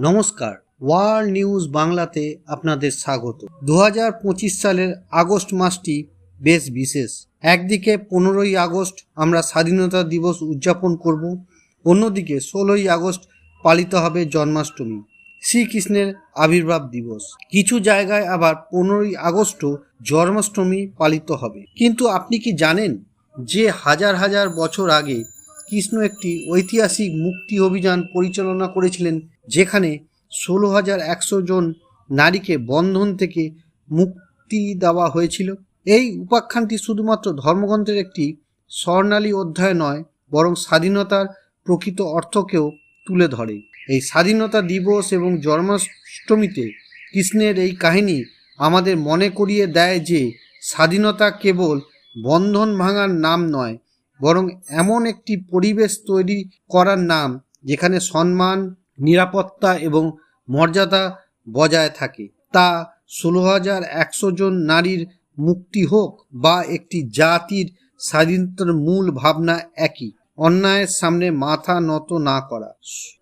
নমস্কার, world news বাংলাতে আপনাদের স্বাগত। দু হাজার পঁচিশ সালের আগস্ট মাসটি বেশ বিশেষ। একদিকে পনেরোই আগস্ট আমরা স্বাধীনতা দিবস উদযাপন করব, অন্যদিকে ষোলোই আগস্ট পালিত হবে জন্মাষ্টমী, শ্রীকৃষ্ণের আবির্ভাব দিবস। কিছু জায়গায় আবার পনেরোই আগস্টও জন্মাষ্টমী পালিত হবে। কিন্তু আপনি কি জানেন যে হাজার হাজার বছর আগে কৃষ্ণ একটি ঐতিহাসিক মুক্তি অভিযান পরিচালনা করেছিলেন যেখানে ষোলো হাজার একশো জন নারীকে বন্ধন থেকে মুক্তি দেওয়া হয়েছিল। এই উপাখ্যানটি শুধুমাত্র ধর্মগ্রন্থের একটি স্বর্ণালী অধ্যায় নয়, বরং স্বাধীনতার প্রকৃত অর্থকেও তুলে ধরে। এই স্বাধীনতা দিবস এবং জন্মাষ্টমীতে কৃষ্ণের এই কাহিনী আমাদের মনে করিয়ে দেয় যে স্বাধীনতা কেবল বন্ধন ভাঙার নাম নয়, বরং এমন একটি পরিবেশ তৈরি করার নাম, যেখানে সম্মান নিরাপত্তা এবং মর্যাদা বজায় থাকে। তা ষোলো হাজার একশো জন নারীর মুক্তি হোক বা একটি জাতির স্বাধীনতার মূল ভাবনা একই, অন্যায়ের সামনে মাথা নত না করা।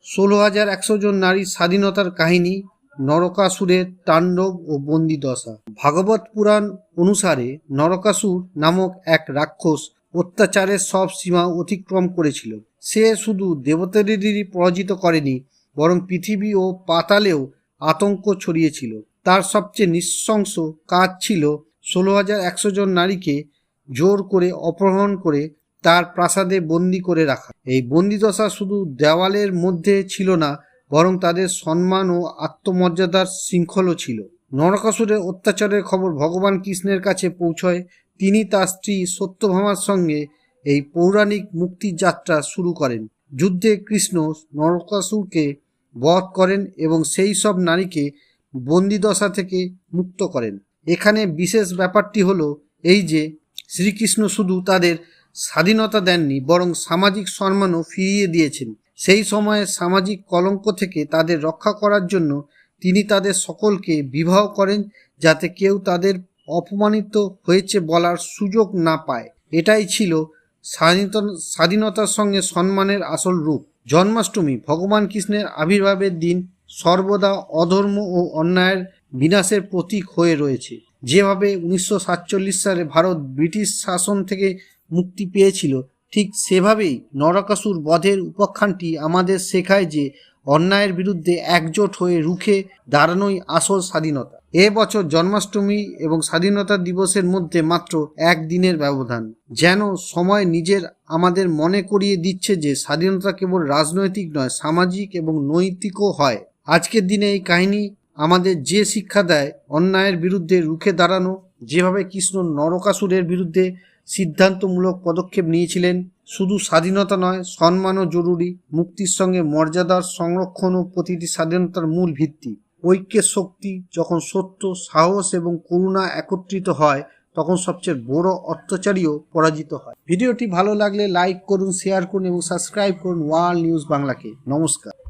ষোলো হাজার একশো জন নারীর স্বাধীনতার কাহিনী নরকাসুরের তাণ্ডব ও বন্দিদশা ভাগবত পুরাণ অনুসারে নরকাসুর নামক এক রাক্ষস অত্যাচারের সব সীমা অতিক্রম করেছিল। সে শুধু দেবতাদেরই পরাজিত করেনি বরং পৃথিবী ও পাতালেও আতঙ্ক ছড়িয়েছিল। তার সবচেয়ে নৃশংস কাজ ছিল ষোলো হাজার একশো জন নারীকে জোর করে অপহরণ করে তার প্রাসাদে বন্দি করে রাখা। এই বন্দিদশা শুধু দেওয়ালের মধ্যে ছিল না, বরং তাদের সম্মান ও আত্মমর্যাদার শৃঙ্খলও ছিল। নরকাসুরের অত্যাচারের খবর ভগবান কৃষ্ণের কাছে পৌঁছয়, তিনি তার স্ত্রী সত্যভামার সঙ্গে এই পৌরাণিক মুক্তির যাত্রা শুরু করেন। যুদ্ধে কৃষ্ণ নরকাসুরকে বধ করেন এবং সেই সব নারীকে বন্দিদশা থেকে মুক্ত করেন। এখানে বিশেষ ব্যাপারটি হলো এই যে, শ্রীকৃষ্ণ শুধু তাদের স্বাধীনতা দেননি, বরং সামাজিক সম্মানও ফিরিয়ে দিয়েছেন। সেই সময়ে সামাজিক কলঙ্ক থেকে তাদের রক্ষা করার জন্য তিনি তাদের সকলকে বিবাহ করেন, যাতে কেউ তাদের অপমানিত হয়েছে বলার সুযোগ না পায়। এটাই ছিল স্বাধীনতা স্বাধীনতার সঙ্গে সম্মানের আসল রূপ। জন্মাষ্টমী, ভগবান কৃষ্ণের আবির্ভাবের দিন সর্বদা অধর্ম ও অন্যায়ের বিনাশের প্রতীক হয়ে রয়েছে। যেভাবে উনিশশো সাতচল্লিশ সালে ভারত ব্রিটিশ শাসন থেকে মুক্তি পেয়েছিল, ঠিক সেভাবেই নরকাসুর বধের উপাখ্যানটি আমাদের শেখায় যে অন্যায়ের বিরুদ্ধে একজোট হয়ে রুখে দাঁড়ানোই আসল স্বাধীনতা। এ বছর জন্মাষ্টমী এবং স্বাধীনতা দিবসের মধ্যে মাত্র এক দিনের ব্যবধান। যেন সময় নিজের আমাদের মনে করিয়ে দিচ্ছে যে স্বাধীনতা কেবল রাজনৈতিক নয়, সামাজিক এবং নৈতিকও হয়। আজকের দিনে এই কাহিনী আমাদের যে শিক্ষা দেয়, অন্যায়ের বিরুদ্ধে রুখে দাঁড়ানো, যেভাবে কৃষ্ণ নরকাসুরের বিরুদ্ধে সিদ্ধান্তমূলক পদক্ষেপ নিয়েছিলেন শুধু স্বাধীনতা নয়, সম্মানও জরুরি। মুক্তির সঙ্গে মর্যাদার সংরক্ষণও প্রতিটি স্বাধীনতার মূল ভিত্তি। ঐক্যের শক্তি যখন সত্য, সাহস এবং করুণা একত্রিত হয়, তখন সবচেয়ে বড় অত্যাচারীও পরাজিত হয়। ভিডিওটি ভালো লাগলে লাইক করুন, শেয়ার করুন এবং সাবস্ক্রাইব করুন ওয়ার্ল্ড নিউজ বাংলাকে। নমস্কার।